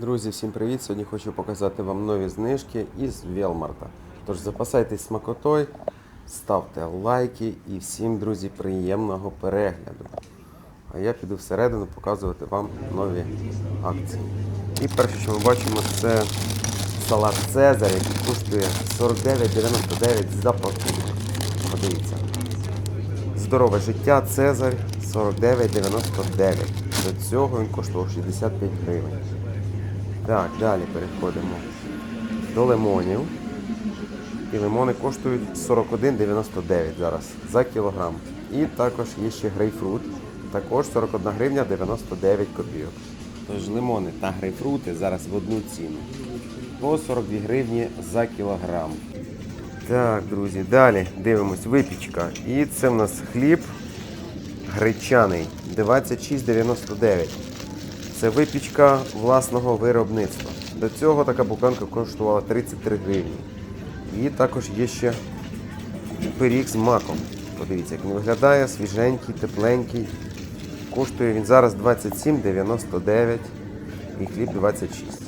Друзі, всім привіт! Сьогодні хочу показати вам нові знижки із Велмарта. Тож запасайтесь смакотою, ставте лайки і всім, друзі, приємного перегляду. А я піду всередину показувати вам нові акції. І перше, що ми бачимо, це салат Цезар, який коштує 49,99 за пакунок. Подивіться. Здорове життя Цезар 49,99. До цього він коштував 65 гривень. Так, далі переходимо до лимонів. І лимони коштують 41,99 зараз за кілограм. І також є ще грейпфрут. Також 41 гривня 99 копійок. Тож лимони та грейпфрути зараз в одну ціну. По 42 гривні за кілограм. Так, друзі, далі дивимось випічка. І це в нас хліб гречаний 26,99. Це випічка власного виробництва. До цього така буханка коштувала 33 гривні. І також є ще пиріг з маком. Подивіться, як він виглядає, свіженький, тепленький. Коштує він зараз 27,99 і хліб 26.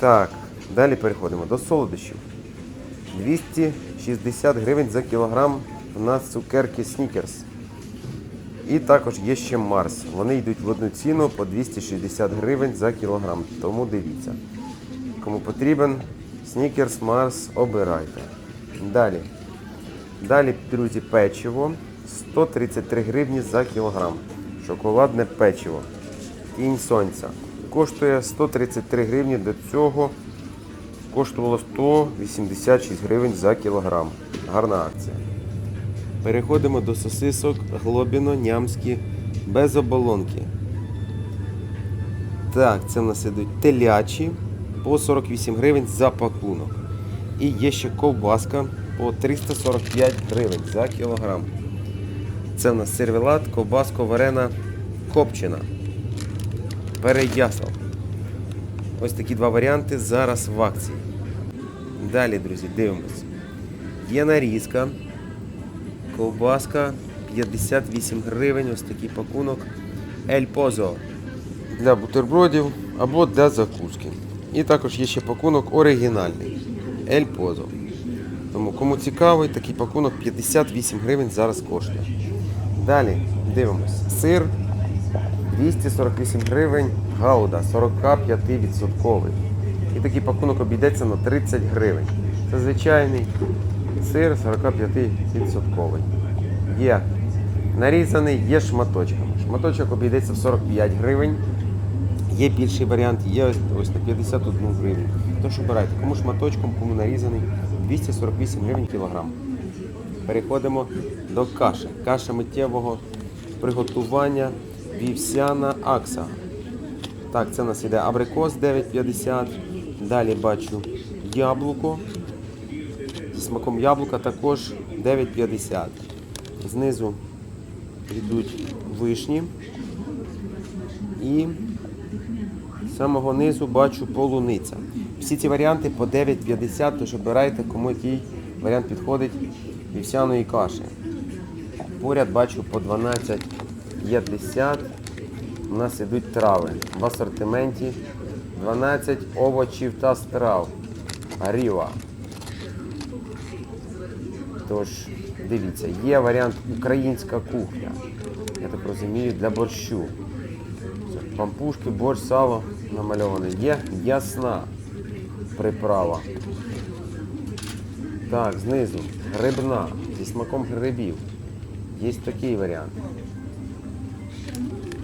Так, далі переходимо до солодощів. 260 гривень за кілограм у нас цукерки Снікерс. І також є ще Марс. Вони йдуть в одну ціну по 260 гривень за кілограм. Тому дивіться. Кому потрібен Снікерс, Марс, обирайте. Далі. Далі, друзі, печиво 133 гривні за кілограм. Шоколадне печиво. Тінь сонця. Коштує 133 гривні. До цього коштувало 186 гривень за кілограм. Гарна акція. Переходимо до сосисок глобіно-нямські без оболонки. Так, це в нас ідуть телячі по 48 гривень за пакунок. І є ще ковбаска по 345 гривень за кілограм. Це в нас сервелат, ковбаска варена копчена. Переясал. Ось такі два варіанти зараз в акції. Далі, друзі, дивимось. Є нарізка. Ковбаска 58 гривень, ось такий пакунок. Ель Позо для бутербродів або для закуски. І також є ще пакунок оригінальний. Ель Позо. Тому кому цікавий, такий пакунок 58 гривень зараз коштує. Далі дивимось. Сир 248 гривень, гауда 45%. І такий пакунок обійдеться на 30 гривень. Це звичайний сир 45%. Є нарізаний, є шматочками. Шматочок обійдеться в 45 гривень. Є більший варіант, є ось, ось на 51 гривень. Тож обирайте, кому шматочком, кому нарізаний, 248 гривень кілограм. Переходимо до каші. Каша миттєвого приготування вівсяна акса. Так, це у нас іде абрикос 9,50. Далі бачу яблуко. Смаком яблука також 9,50. Знизу йдуть вишні. І з самого низу бачу полуниця. Всі ці варіанти по 9,50, тож обирайте, кому який варіант підходить вівсяної каші. Поряд бачу по 12,50. У нас йдуть трави. В асортименті 12 овочів та страв. Ріва. Тож, дивіться, є варіант українська кухня. Я так розумію, для борщу. Пампушки, борщ, сало намальоване. Є ясна приправа. Так, знизу грибна зі смаком грибів. Є такий варіант.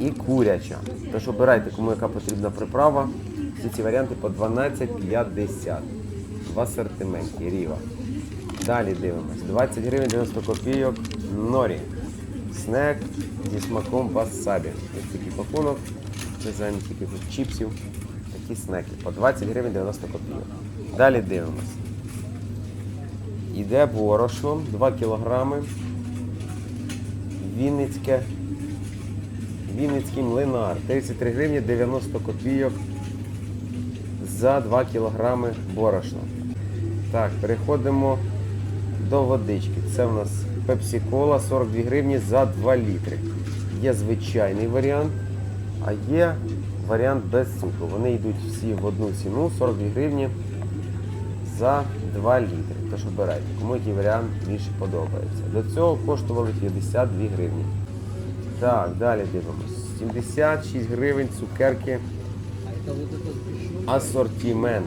І куряча. Тож обирайте, кому яка потрібна приправа. Всі ці варіанти по 12,50 в асортименті Ріва. Далі дивимось. 20 гривень 90 копійок норі. Снек зі смаком васабі. Ось такий пакунок. Дизайн якихось чіпсів. Такі снеки. По 20 гривень 90 копійок. Далі дивимось. Іде борошно 2 кілограми. Вінницьке. Вінницький млинар. 33 гривні 90 копійок за 2 кілограми борошна. Так, переходимо до водички. Це у нас пепсі-кола 42 гривні за 2 літри. Є звичайний варіант, а є варіант без цукру. Вони йдуть всі в одну ціну 42 гривні за 2 літри. Тож обирайте, кому який варіант більше подобається. До цього коштували 52 гривні. Так, далі дивимось. 76 гривень цукерки. Асортимент.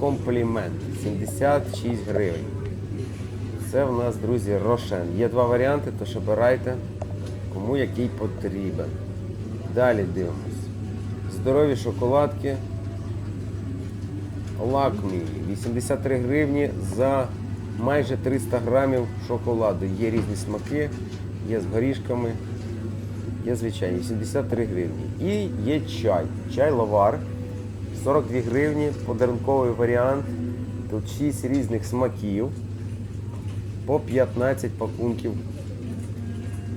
Комплімент. 76 гривень. Це в нас, друзі, рошен. Є два варіанти, тож обирайте, кому який потрібен. Далі дивимось. Здорові шоколадки. Лакмі. 83 гривні за майже 300 грамів шоколаду. Є різні смаки, є з горішками, є звичайні. 83 гривні. І є чай. Чай лавар. 42 гривні, подарунковий варіант. Тут 6 різних смаків по 15 пакунків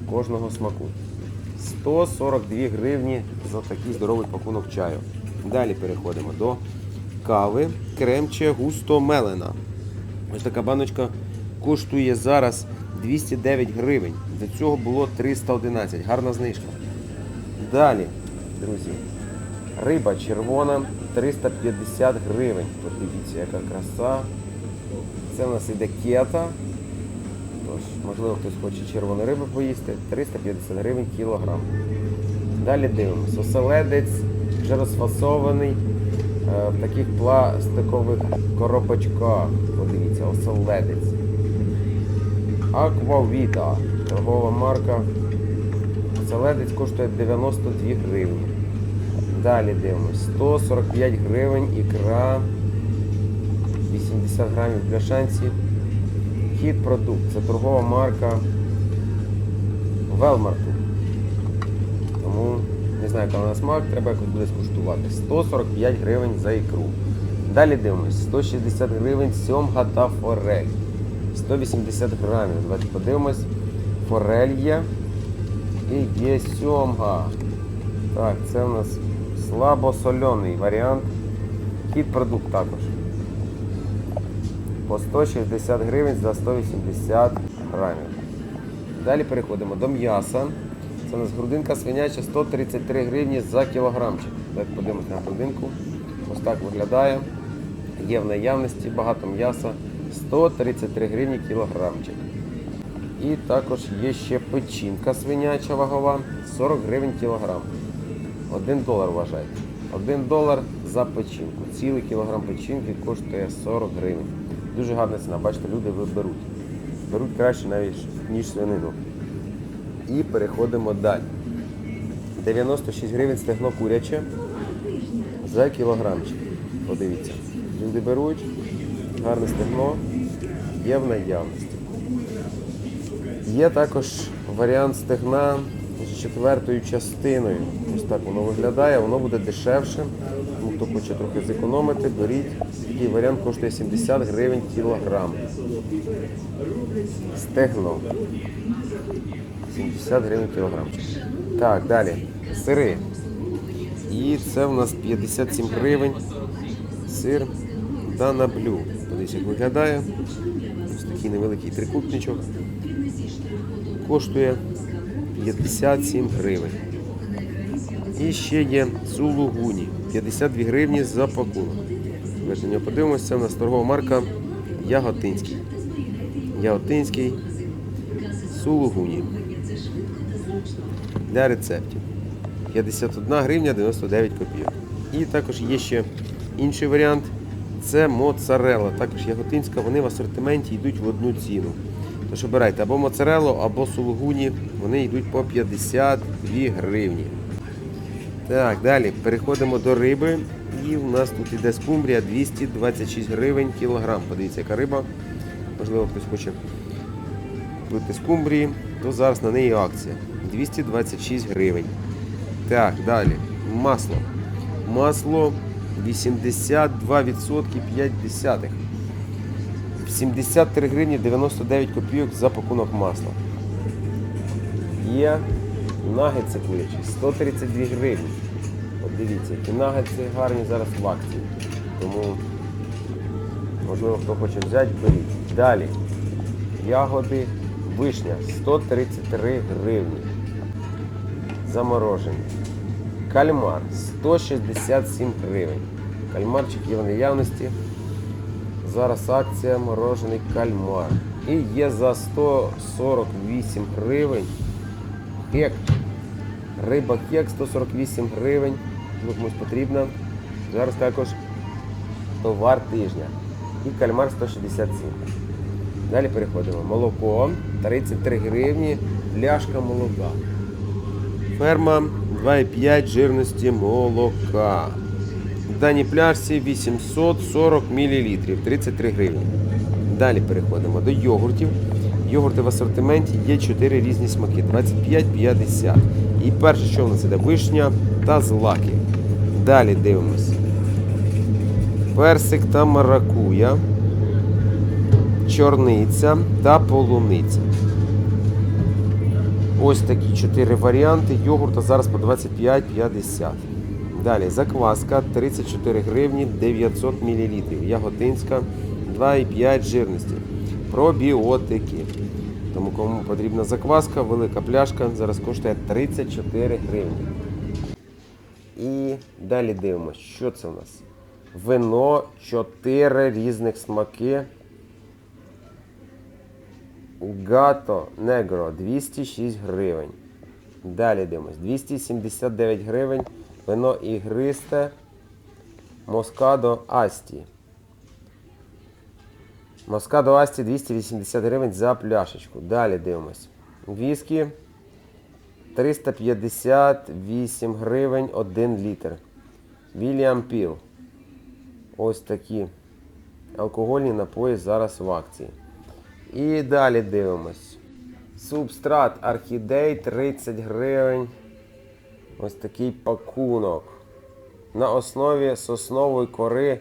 кожного смаку. 142 гривні за такий здоровий пакунок чаю. Далі переходимо до кави кремче густо мелена. Ось така баночка коштує зараз 209 гривень. До цього було 311. Гарна знижка. Далі, друзі, риба червона 350 гривень. Подивіться, яка краса. Це в нас іде кета. Тож, можливо, хтось хоче червону рибу поїсти. 350 гривень кілограм. Далі дивимося. Оселедець вже розфасований е, в таких пластикових коробочках. Подивіться, оселедець. Аквавіта. Торгова марка. Оселедець коштує 92 гривні. Далі дивимось. 145 гривень ікра. 80 грамів в бляшанці. Хід продукт. Це торгова марка Велмарту. Тому не знаю, яка вона смак, треба якось буде скуштувати. 145 гривень за ікру. Далі дивимось. 160 гривень сьомга та форель. 180 грамів. Давайте подивимось. Форель є. І є сьомга. Так, це у нас слабосолений варіант. Хід продукт також. По 160 гривень за 180 грамів. Далі переходимо до м'яса. Це у нас грудинка свиняча 133 гривні за кілограмчик. Давайте подивимось на грудинку. Ось так виглядає. Є в наявності багато м'яса. 133 гривні кілограмчик. І також є ще печінка свиняча вагова 40 гривень кілограм. 1 долар вважайте. 1 долар за печінку. Цілий кілограм печінки коштує 40 гривень. Дуже гарна ціна. Бачите, люди виберуть. Беруть краще навіть, ніж свинину. І переходимо далі. 96 гривень стегно куряче за кілограмчик. Подивіться. Люди беруть, гарне стегно є в наявності. Є також варіант стегна з четвертою частиною. Ось так воно виглядає, воно буде дешевше. Хто хоче трохи зекономити, беріть. Такий варіант коштує 70 гривень кілограм. Стегно. 70 гривень кілограмчик. Так, далі. Сири. І це в нас 57 гривень. Сир Дана Блю. Подивіться, як виглядає. Ось такий невеликий трикутничок. Коштує 57 гривень. І ще є сулугуні. 52 гривні за пакунок. Давайте на нього подивимося. Це у нас торгова марка Яготинський. Яготинський сулугуні. Для рецептів. 51 гривня 99 копійок. І також є ще інший варіант. Це моцарелла. Також яготинська, вони в асортименті йдуть в одну ціну. Тож обирайте або моцареллу, або сулугуні. Вони йдуть по 52 гривні. Так, далі переходимо до риби. І у нас тут іде скумбрія 226 гривень кілограм. Подивіться, яка риба. Можливо, хтось хоче купити скумбрії, то зараз на неї акція. 226 гривень. Так, далі. Масло. Масло 82% 5 73 гривні 99 копійок за пакунок масла. Є нагетси курячі 132 гривні. От дивіться, які нагетси гарні зараз в акції. Тому, можливо, хто хоче взяти, беріть. Далі. Ягоди вишня 133 гривні. Заморожені. Кальмар 167 гривень. Кальмарчик є в наявності. Зараз акція морожений кальмар. І є за 148 гривень. Хек. Риба хек 148 гривень. Комусь потрібно. Зараз також товар тижня. І кальмар 167. Далі переходимо. Молоко 33 гривні, пляшка молока. Ферма 2,5 жирності молока. В даній пляшці 840 мл, 33 гривні. Далі переходимо до йогуртів. Йогурти в асортименті є 4 різні смаки 25-50. І перше, що в нас іде вишня та злаки. Далі дивимось. Персик та маракуя, чорниця та полуниця. Ось такі чотири варіанти йогурта зараз по 25,50. Далі закваска 34 гривні 900 мл. Яготинська 2,5 жирності. Пробіотики. Тому кому потрібна закваска, велика пляшка зараз коштує 34 гривні. І далі дивимося, що це у нас? Вино 4 різних смаки. Гато Негро 206 гривень. Далі дивимось. 279 гривень. Вино ігристе. Москадо Асті. Москадо Асті 280 гривень за пляшечку. Далі дивимось. Віскі 358 гривень 1 літр. Вільям Піл. Ось такі алкогольні напої зараз в акції. І далі дивимось. Субстрат Орхідей 30 гривень. Ось такий пакунок. На основі соснової кори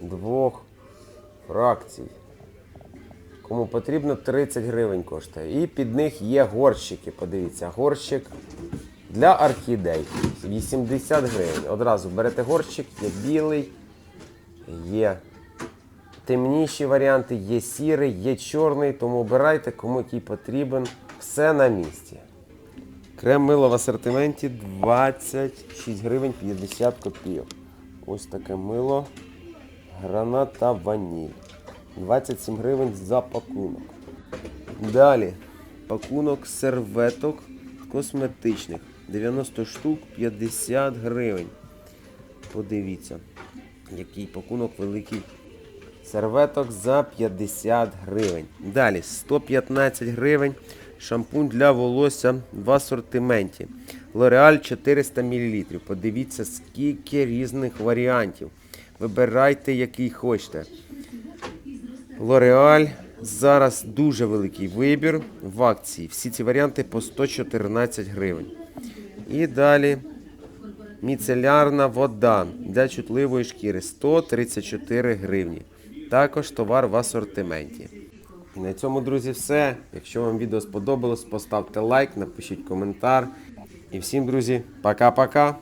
двох фракцій. Кому потрібно 30 гривень коштує. І під них є горщики. Подивіться, горщик для орхідей. 80 гривень. Одразу берете горщик, є білий, є темніші варіанти, є сірий, є чорний, тому обирайте, кому який потрібен. Все на місці. Крем мило в асортименті 26 гривень 50 копійок. Ось таке мило. Гранат та ваніль. 27 гривень за пакунок. Далі. Пакунок серветок косметичних. 90 штук 50 гривень. Подивіться, який пакунок великий. Серветок за 50 гривень. Далі 115 гривень. Шампунь для волосся в асортименті. L'Oreal 400 мл. Подивіться, скільки різних варіантів. Вибирайте, який хочете. L'Oreal зараз дуже великий вибір в акції. Всі ці варіанти по 114 гривень. І далі міцелярна вода для чутливої шкіри 134 гривні. Також товар в асортименті. І на цьому, друзі, все. Якщо вам відео сподобалось, поставте лайк, напишіть коментар. І всім, друзі, пока-пока.